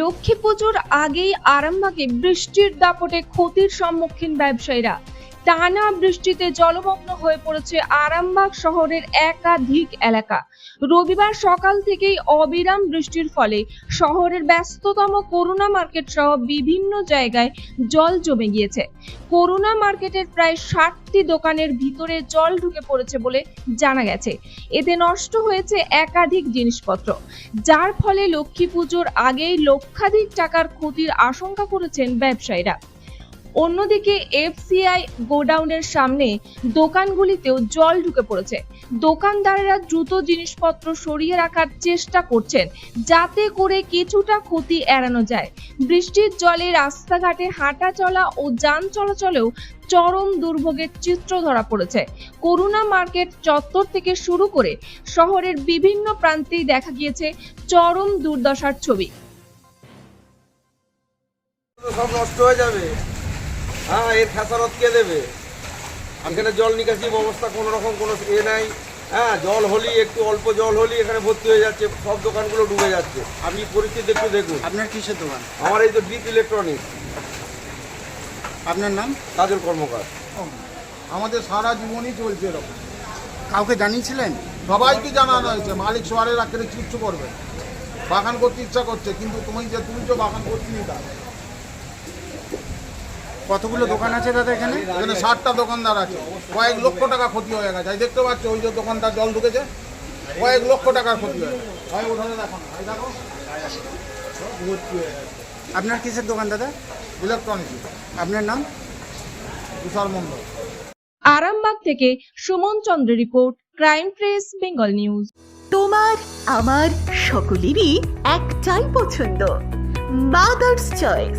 লক্ষ্মী পুজোর আগেই আরামবাগে বৃষ্টির দাপটে ক্ষতির সম্মুখীন ব্যবসায়ীরা। টানা বৃষ্টিতে জলমগ্ন হয়ে পড়েছে আরামবাগ শহরের একাধিক এলাকা। রবিবার সকাল থেকেই অবিরাম বৃষ্টির ফলে শহরের ব্যস্ততম করোনা মার্কেট সহ বিভিন্ন জায়গায় জল জমে গিয়েছে। করোনা মার্কেটের প্রায় ষাটটি দোকানের ভিতরে জল ঢুকে পড়েছে বলে জানা গেছে। এতে নষ্ট হয়েছে একাধিক জিনিসপত্র। যার ফলে লক্ষ্মী পুজোর আগেই লক্ষাধিক টাকার ক্ষতির আশঙ্কা করেছেন ব্যবসায়ীরা। অন্যদিকে এফসিআই গোডাউনের সামনে দোকানগুলিতেও জল ঢুকে পড়েছে। দোকানদারেরা দ্রুত জিনিসপত্র সরিয়ে রাখার চেষ্টা করছেন, যাতে করে কিছুটা ক্ষতি এড়ানো যায়। বৃষ্টির জলে রাস্তাঘাটে হাঁটা চলা ও যান চলাচলেও চরম দুর্ভোগের চিত্র ধরা পড়েছে। করুণা মার্কেট চত্বর থেকে শুরু করে শহরের বিভিন্ন প্রান্তেই দেখা গিয়েছে চরম দুর্দশার ছবি। সব নষ্ট হয়ে যাবে। হ্যাঁ এর খেসারত কে দেবে? এখানে জল নিকাশি ব্যবস্থা কোনো রকম কোনো এ নাই। হ্যাঁ জল হলেই একটু অল্প জল হলেই এখানে ভর্তি হয়ে যাচ্ছে সব দোকানগুলো ডুবে যাচ্ছে। আপনি পরিস্থিতি একটু দেখুন। আপনার কিসের দোকান? আমার এই তো ডিপ ইলেকট্রনিক্স আপনার নাম? কাজল কর্মকার। আমাদের সারা জীবনই চলছে এরকম। কাউকে জানিয়েছিলেন? সবাইকে জানানো হয়েছে। মালিক সোয়ারের আখেরে কিচ্ছু করবে বাগান করতে ইচ্ছা করছে কিন্তু তুমি যে তুমি তো বাগান করতে নি কতগুলো দোকান আছে দাদা এখানে? এখানে ষাটটা দোকানদার আছে। কয়েক লক্ষ টাকা ক্ষতি হয়ে গেছে। এই দেখতে পাচ্ছ ওই যে দোকানদার জল ঢুকেছে কয়েক লক্ষ টাকার ক্ষতি হয়ে আপনার কিসের দোকান দাদা? ইলেকট্রনিক্স। আপনার নাম? তুষার মন্ডল আরামবাগ থেকে Suman Chandra report crime press Bengal news. তোমার আমার সকলেরই একটাই পছন্দ মাদার্স চয়েস